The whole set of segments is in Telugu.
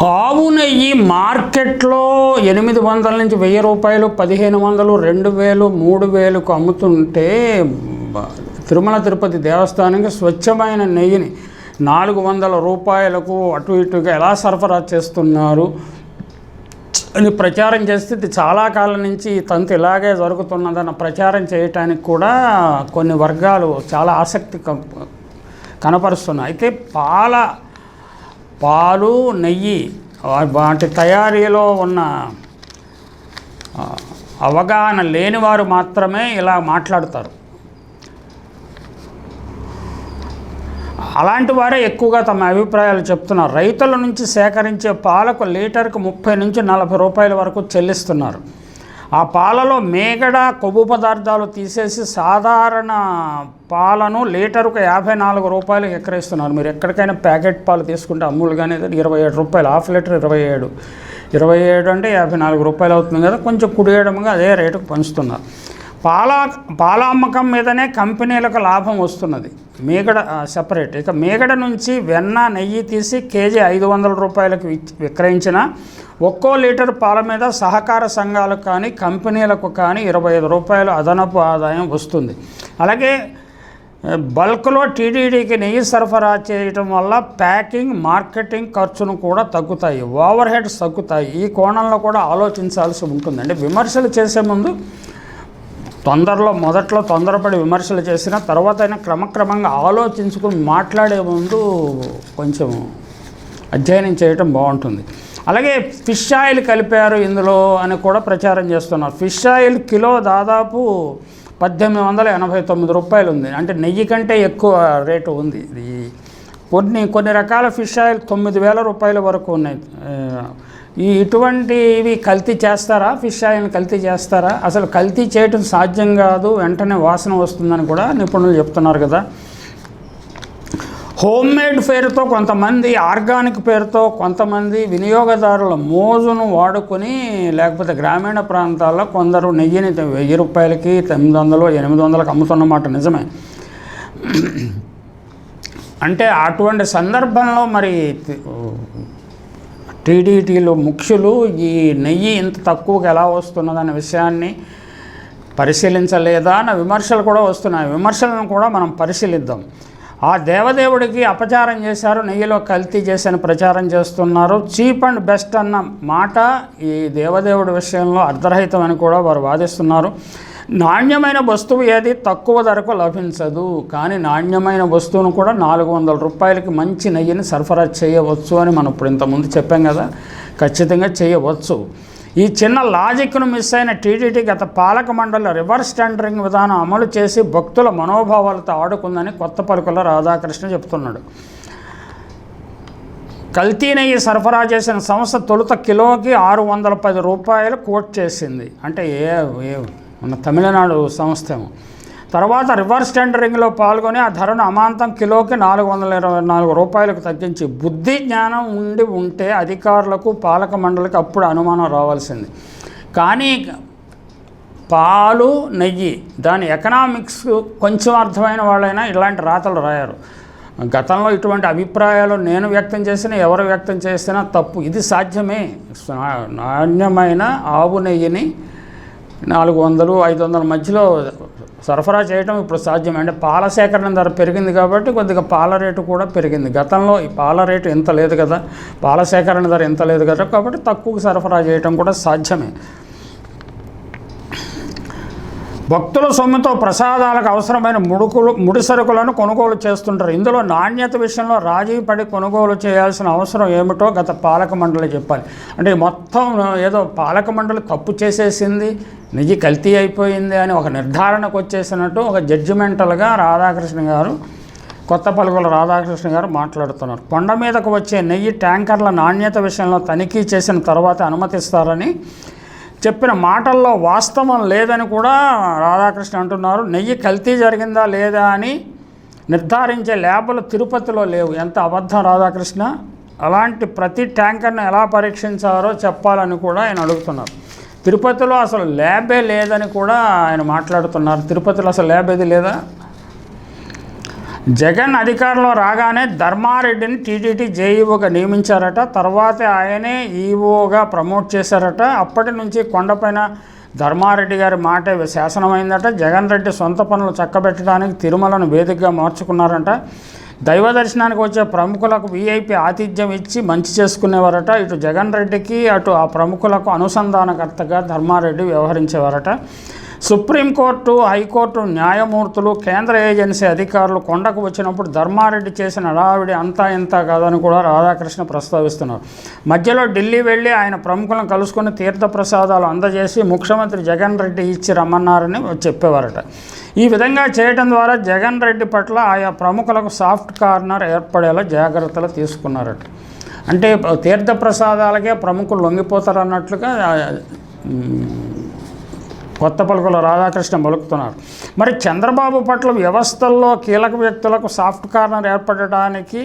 ఆవు నెయ్యి మార్కెట్లో ఎనిమిది వందల నుంచి వెయ్యి రూపాయలు పదిహేను వందలు రెండు వేలు మూడు వేలకు అమ్ముతుంటే తిరుమల తిరుపతి దేవస్థానానికి స్వచ్ఛమైన నెయ్యిని నాలుగు వందల రూపాయలకు అటు ఇటుగా ఎలా సరఫరా చేస్తున్నారు? అని ప్రచారం చేస్తే ఇది చాలా కాలం నుంచి తంతు ఇలాగే జరుగుతున్నదన్న ప్రచారం చేయటానికి కూడా కొన్ని వర్గాలు చాలా ఆసక్తి క- కనపరుస్తున్నాయి. అయితే పాల పాలు నెయ్యి వాటి తయారీలో ఉన్న అవగాహన లేని వారు మాత్రమే ఇలా మాట్లాడతారు. అలాంటి వారే ఎక్కువగా తమ అభిప్రాయాలు చెప్తున్నారు. రైతుల నుంచి సేకరించే పాలకు లీటర్కు ముప్పై నుంచి నలభై రూపాయల వరకు చెల్లిస్తున్నారు. ఆ పాలలో మేగడ కొవ్వు పదార్థాలు తీసేసి సాధారణ పాలను లీటరుకు యాభై నాలుగు రూపాయలు ఎక్కరేస్తున్నారు మీరు ఎక్కడికైనా ప్యాకెట్ పాలు తీసుకుంటే అమూల్ కానీ ఇరవై ఏడు రూపాయలు హాఫ్ లీటర్ ఇరవై ఏడు. ఇరవై ఏడు అంటే యాభై నాలుగు రూపాయలు అవుతుంది కదా కొంచెం కుడియడంగా అదే రేటుకు పంచుతున్నారు. పాల పాల అమ్మకం మీదనే కంపెనీలకు లాభం వస్తున్నది. మీగడ సపరేట్ ఇక మీగడ నుంచి వెన్న నెయ్యి తీసి కేజీ ఐదు వందల రూపాయలకు విచ్- విక్రయించిన ఒక్కో లీటర్ పాల మీద సహకార సంఘాలకు కానీ కంపెనీలకు కానీ ఇరవై ఐదు రూపాయలు అదనపు ఆదాయం వస్తుంది. అలాగే బల్క్లో టీడీడీకి నెయ్యి సరఫరా చేయటం వల్ల ప్యాకింగ్ మార్కెటింగ్ ఖర్చును కూడా తగ్గుతాయి ఓవర్ హెడ్స్ తగ్గుతాయి. ఈ కోణంలో కూడా ఆలోచించాల్సి ఉంటుందండి. విమర్శలు చేసే ముందు తొందరలో మొదట్లో తొందరపడి విమర్శలు చేసిన తర్వాత అయినా క్రమక్రమంగా ఆలోచించుకుని మాట్లాడే ముందు కొంచెం అధ్యయనం చేయటం బాగుంటుంది. అలాగే ఫిష్ ఆయిల్ కలిపారు ఇందులో అని కూడా ప్రచారం చేస్తున్నారు. ఫిష్ ఆయిల్ కిలో దాదాపు పద్దెనిమిది వందల ఎనభై తొమ్మిది రూపాయలు ఉంది అంటే నెయ్యి కంటే ఎక్కువ రేటు ఉంది ఇది. కొన్ని కొన్ని రకాల ఫిష్ ఆయిల్ తొమ్మిది వేల రూపాయల వరకు ఉన్నాయి. ఈ ఇటువంటివి కల్తీ చేస్తారా? ఫిష్ ఆయిల్ని కల్తీ చేస్తారా? అసలు కల్తీ చేయటం సాధ్యం కాదు వెంటనే వాసన వస్తుందని కూడా నిపుణులు చెప్తున్నారు కదా. హోమ్ మేడ్ పేరుతో కొంతమంది ఆర్గానిక్ పేరుతో కొంతమంది వినియోగదారుల మోజును వాడుకొని లేకపోతే గ్రామీణ ప్రాంతాల్లో కొందరు నెయ్యిని వెయ్యి రూపాయలకి తొమ్మిది వందలు ఎనిమిది వందలకు అమ్ముతున్నమాట నిజమే. అంటే అటువంటి సందర్భంలో మరి టీడీటీలో ముఖ్యులు ఈ నెయ్యి ఇంత తక్కువకి ఎలా వస్తున్నదనే విషయాన్ని పరిశీలించలేదా? అన్న విమర్శలు కూడా వస్తున్నాయి. విమర్శలను కూడా మనం పరిశీలిద్దాం. ఆ దేవదేవుడికి అపచారం చేశారు నెయ్యిలో కల్తీ చేసిన ప్రచారం చేస్తున్నారు. చీప్ అండ్ బెస్ట్ అన్న మాట ఈ దేవదేవుడి విషయంలో అర్ధరహితం అని కూడా వారు వాదిస్తున్నారు. నాణ్యమైన వస్తువు ఏది తక్కువ ధరకు లభించదు కానీ నాణ్యమైన వస్తువును కూడా నాలుగు వందల రూపాయలకి మంచి నెయ్యిని సరఫరా చేయవచ్చు అని మనం ఇప్పుడు ఇంతకుముందు చెప్పాం కదా. ఖచ్చితంగా చేయవచ్చు. ఈ చిన్న లాజిక్ను మిస్ అయిన టీటీడీ గత పాలక మండలి రివర్స్ టెండరింగ్ విధానం అమలు చేసి భక్తుల మనోభావాలతో ఆడుకుందని కొత్త పలుకుల రాధాకృష్ణ చెప్తున్నాడు కల్తీ నెయ్యి సరఫరా చేసిన సంస్థ తొలుత కిలోకి ఆరు వందల పది రూపాయలు కోట్ చేసింది. అంటే ఏ ఏ మన తమిళనాడు సంస్థ ఏమో. తర్వాత రివర్స్ టెండరింగ్లో పాల్గొని ఆ ధరను అమాంతం కిలోకి నాలుగు వందల ఇరవై నాలుగు రూపాయలకు తగ్గించి బుద్ధి జ్ఞానం ఉండి ఉంటే అధికారులకు పాలక మండలికి అప్పుడు అనుమానం రావాల్సింది. కానీ పాలు నెయ్యి దాని ఎకనామిక్స్ కొంచెం అర్థమైన వాళ్ళైనా ఇలాంటి రాతలు రాయారు. గతంలో ఇటువంటి అభిప్రాయాలు నేను వ్యక్తం చేసినా ఎవరు వ్యక్తం చేసినా తప్పు. ఇది సాధ్యమే. నాణ్యమైన ఆవు నెయ్యిని నాలుగు వందలు ఐదు వందల మధ్యలో సరఫరా చేయడం ఇప్పుడు సాధ్యం. అంటే పాల సేకరణ ధర పెరిగింది కాబట్టి కొద్దిగా పాల రేటు కూడా పెరిగింది. గతంలో ఈ పాల రేటు ఎంత లేదు కదా. పాల సేకరణ ధర ఎంత లేదు కదా. కాబట్టి తక్కువ సరఫరా చేయడం కూడా సాధ్యమే. భక్తుల సొమ్ముతో ప్రసాదాలకు అవసరమైన ముడుకులు ముడి సరుకులను కొనుగోలు చేస్తుంటారు. ఇందులో నాణ్యత విషయంలో రాజీ పడి కొనుగోలు చేయాల్సిన అవసరం ఏమిటో గత పాలక మండలి చెప్పాలి. అంటే మొత్తం ఏదో పాలక మండలి తప్పు చేసేసింది నెయ్యి కల్తీ అయిపోయింది అని ఒక నిర్ధారణకు వచ్చేసినట్టు ఒక జడ్జిమెంటల్గా రాధాకృష్ణ గారు కొత్త పలుగుల రాధాకృష్ణ గారు మాట్లాడుతున్నారు. కొండ మీదకు వచ్చే నెయ్యి ట్యాంకర్ల నాణ్యత విషయంలో తనిఖీ చేసిన తర్వాత అనుమతిస్తారని చెప్పిన మాటల్లో వాస్తవం లేదని కూడా రాధాకృష్ణ అంటున్నారు. నెయ్యి కల్తీ జరిగిందా లేదా అని నిర్ధారించే ల్యాబులు తిరుపతిలో లేవు. ఎంత అబద్ధం రాధాకృష్ణ. అలాంటి ప్రతి ట్యాంకర్ను ఎలా పరీక్షించారో చెప్పాలని కూడా ఆయన అడుగుతున్నారు. తిరుపతిలో అసలు ల్యాబే లేదని కూడా ఆయన మాట్లాడుతున్నారు. తిరుపతిలో అసలు ల్యాబ్ ఏది లేదా? జగన్ అధికారంలో రాగానే ధర్మారెడ్డిని టీటీడీ జేఈఓగా నియమించారట. తర్వాత ఆయనే ఈఓగా ప్రమోట్ చేశారట. అప్పటి నుంచి కొండపైన ధర్మారెడ్డి గారి మాట శాసనమైందట. జగన్ రెడ్డి సొంత పనులు చక్కబెట్టడానికి తిరుమలను వేదికగా మార్చుకున్నారంట. దైవ దర్శనానికి వచ్చే ప్రముఖులకు వీఐపీ ఆతిథ్యం ఇచ్చి మంచి చేసుకునేవారట. ఇటు జగన్ రెడ్డికి అటు ఆ ప్రముఖులకు అనుసంధానకర్తగా ధర్మారెడ్డి వ్యవహరించేవారట. సుప్రీంకోర్టు హైకోర్టు న్యాయమూర్తులు కేంద్ర ఏజెన్సీ అధికారులు కొండకు వచ్చినప్పుడు ధర్మారెడ్డి చేసిన హడావిడి అంతా ఇంత కాదని కూడా రాధాకృష్ణ ప్రస్తావిస్తున్నారు. మధ్యలో ఢిల్లీ వెళ్ళి ఆయన ప్రముఖులను కలుసుకుని తీర్థప్రసాదాలు అందజేసి ముఖ్యమంత్రి జగన్ రెడ్డి ఇచ్చి రమ్మన్నారని చెప్పేవారట. ఈ విధంగా చేయడం ద్వారా జగన్ రెడ్డి పట్ల ఆయా ప్రముఖులకు సాఫ్ట్ కార్నర్ ఏర్పడేలా జాగ్రత్తలు తీసుకున్నారట. అంటే తీర్థప్రసాదాలకే ప్రముఖులు లొంగిపోతారు అన్నట్లుగా కొత్త పలుకుల రాధాకృష్ణ పలుకుతున్నారు మరి చంద్రబాబు పట్ల వ్యవస్థల్లో కీలక వ్యక్తులకు సాఫ్ట్ కార్నర్ ఏర్పడటానికి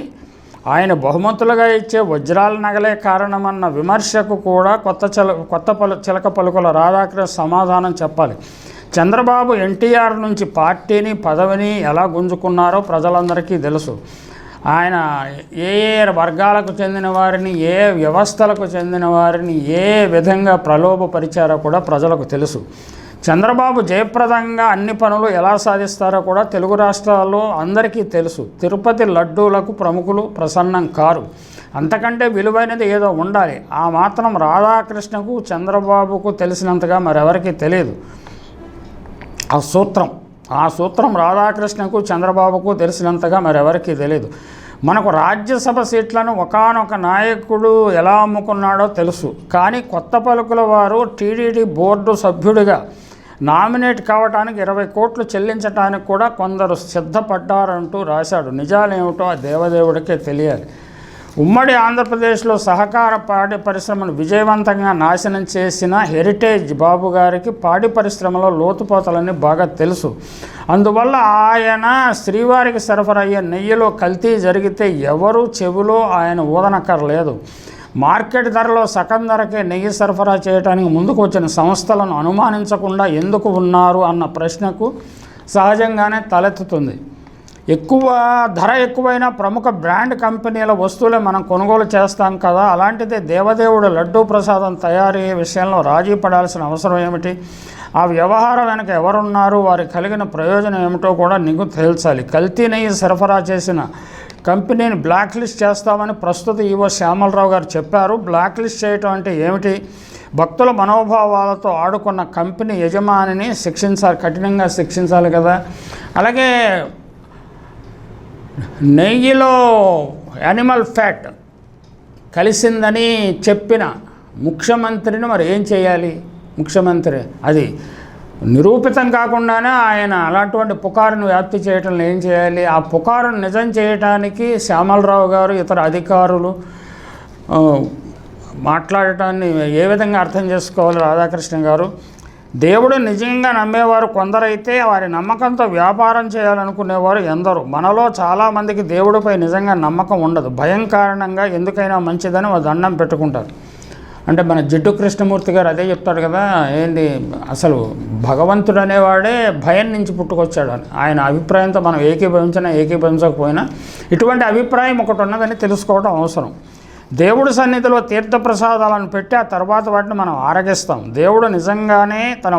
ఆయన బహుమతులుగా ఇచ్చే వజ్రాల నగలే కారణమన్న విమర్శకు కూడా కొత్త చిల కొత్త పలు చిలక పలుకుల రాధాకృష్ణ సమాధానం చెప్పాలి. చంద్రబాబు ఎన్టీఆర్ నుంచి పార్టీని పదవిని ఎలా గుంజుకున్నారో ప్రజలందరికీ తెలుసు. ఆయన ఏ ఏ వర్గాలకు చెందిన వారిని ఏ వ్యవస్థలకు చెందిన వారిని ఏ విధంగా ప్రలోభపరిచారో కూడా ప్రజలకు తెలుసు. చంద్రబాబు జయప్రదంగా అన్ని పనులు ఎలా సాధిస్తారో కూడా తెలుగు రాష్ట్రాల్లో అందరికీ తెలుసు. తిరుపతి లడ్డూలకు ప్రముఖులు ప్రసన్నం కారు. అంతకంటే విలువైనది ఏదో ఉండాలి. ఆ మాత్రం రాధాకృష్ణకు చంద్రబాబుకు తెలిసినంతగా మరెవరికి తెలియదు. ఆ సూత్రం ఆ సూత్రం రాధాకృష్ణకు చంద్రబాబుకు తెలిసినంతగా మరెవరికి తెలియదు. మనకు రాజ్యసభ సీట్లను ఒకనొక నాయకుడు ఎలా అమ్ముకున్నాడో తెలుసు. కానీ కొత్త పలుకుల వారు టీడీడీ బోర్డు సభ్యుడిగా నామినేట్ కావడానికి ఇరవై కోట్లు చెల్లించడానికి కూడా కొందరు సిద్ధపడ్డారంటూ రాశాడు. నిజాలేమిటో ఆ దేవదేవుడికే తెలియాలి. ఉమ్మడి ఆంధ్రప్రదేశ్లో సహకార పాడి పరిశ్రమను విజయవంతంగా నాశనం చేసిన హెరిటేజ్ బాబు గారికి పాడి పరిశ్రమలో లోతుపోతలని బాగా తెలుసు. అందువల్ల ఆయన శ్రీవారికి సరఫరా అయ్యే నెయ్యిలో కల్తీ జరిగితే ఎవరు చెవిలో ఆయన ఊదనక్కర్లేదు. మార్కెట్ ధరలో సగం ధరకే నెయ్యి సరఫరా చేయడానికి ముందుకు వచ్చిన సంస్థలను అనుమానించకుండా ఎందుకు ఉన్నారు అన్న ప్రశ్నకు సహజంగానే తలెత్తుతుంది. ఎక్కువ ధర ఎక్కువైన ప్రముఖ బ్రాండ్ కంపెనీల వస్తువులే మనం కొనుగోలు చేస్తాం కదా. అలాంటిదే దేవదేవుడు లడ్డూ ప్రసాదం తయారీ విషయంలో రాజీ పడాల్సిన అవసరం ఏమిటి? ఆ వ్యవహారం వెనక ఎవరున్నారు? వారి కలిగిన ప్రయోజనం ఏమిటో కూడా నీకు తేల్చాలి. కల్తీ నెయ్యి సరఫరా చేసిన కంపెనీని బ్లాక్ లిస్ట్ చేస్తామని ప్రస్తుత ఈవో శ్యామలరావు గారు చెప్పారు. బ్లాక్ లిస్ట్ చేయటం అంటే ఏమిటి? భక్తుల మనోభావాలతో ఆడుకున్న కంపెనీ యజమానిని శిక్షించాలి కఠినంగా శిక్షించాలి కదా. అలాగే నెయ్యిలో యానిమల్ ఫ్యాట్ కలిసిందని చెప్పిన ముఖ్యమంత్రిని మరి ఏం చేయాలి? ముఖ్యమంత్రి అది నిరూపితం కాకుండానే ఆయన అలాంటి పుకారును వ్యాప్తి చేయటం ఏం చేయాలి? ఆ పుకారును నిజం చేయటానికి శ్యామలరావు గారు ఇతర అధికారులు మాట్లాడటాన్ని ఏ విధంగా అర్థం చేసుకోవాలి? రాధాకృష్ణ గారు దేవుడు నిజంగా నమ్మేవారు కొందరైతే వారి నమ్మకంతో వ్యాపారం చేయాలనుకునేవారు ఎందరు. మనలో చాలామందికి దేవుడిపై నిజంగా నమ్మకం ఉండదు. భయం కారణంగా ఎందుకైనా మంచిదని వారు దండం పెట్టుకుంటారు. అంటే మన జిడ్డు కృష్ణమూర్తి గారు అదే చెప్తాడు కదా ఏంటి అసలు భగవంతుడు అనేవాడే భయం నుంచి పుట్టుకొచ్చాడు అని. ఆయన అభిప్రాయంతో మనం ఏకీభవించినా ఏకీభవించకపోయినా ఇటువంటి అభిప్రాయం ఒకటి ఉన్నదని తెలుసుకోవడం అవసరం. దేవుడి సన్నిధిలో తీర్థప్రసాదాలను పెట్టి ఆ తర్వాత వాటిని మనం ఆరగిస్తాం. దేవుడు నిజంగానే తన